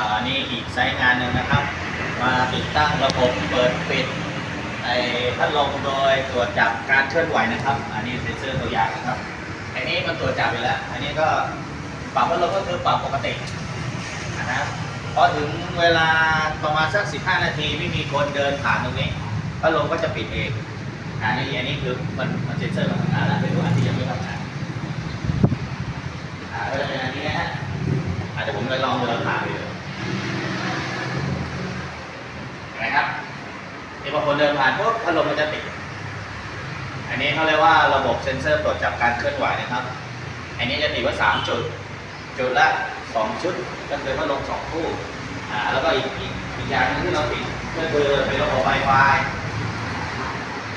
อ่านี่อีกไซต์งานหนึ่งนะครับ มาติดตั้งระบบเปิดปิดไอ้พัดลมโดยตรวจจับการเคลื่อนไหวนะครับ อันนี้เซ็นเซอร์ตัวอย่างนะครับอันนี้มันตรวจจับอยู่แล้ว อันนี้ก็ปรับพัดลมก็คือปรับปกตินะครับพอถึงเวลาประมาณสัก 15 นาทีไม่มีคนเดินผ่านตรงนี้พัดลมก็จะปิดเองอันนี้อันนี้คือมันมันเซ็นเซอร์มันทำงานแล้วเป็นอันที่ยังไม่ทำงานอ่าก็จะเป็นอันนี้นะฮะอาจจะผมไปลองเดินผ่านดูเห็นไหมครับ นี่พอคนเดินผ่านปุ๊บพัดลมมันจะติด อันนี้เขาเรียกว่าระบบเซ็นเซอร์ตรวจจับการเคลื่อนไหวนะครับ อันนี้จะติดว่า 3 จุด จุดละ 2 ชุด ก็คือพัดลม2คู่ อ่า แล้วก็อีกอีกอีกอย่างหนึงที่เราติดก็คือเป็นระบบ Wi-Fi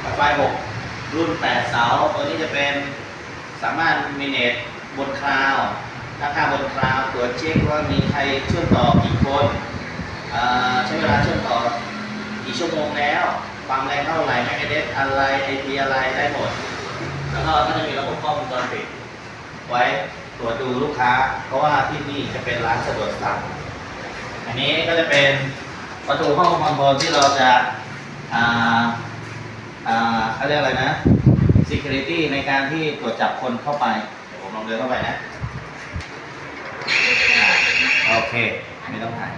Wi-Fi 6 รุ่น 8 เสา ตัวนี้จะเป็นสามารถมีเนตบนคลาวด์ตั้งค่าบนคลาวด์ตรวจเช็คว่ามีใครเชื่อมต่อกี่คนอ่าใช้เวลาเชื่อมต่อ กี่ชั่วโมงแล้วความแรงเท่าไหร่แมกเนตอะไรไอพีอะไรได้หมด แล้วก็ก็จะมีระบบกล้องวงจรปิดไว้ตรวจดูลูกค้า เพราะว่าที่นี่จะเป็นร้านสะดวกซื้ออันนี้ก็จะเป็นประตูห้องคอนโทรลที่เราจะอ่าอ่าเขาเรียกอะไรนะ security ในการที่ตรวจจับคนเข้าไปเดี๋ยวผมลองเดินเข้าไปนะ โอเค ไม่ต้องถ่าย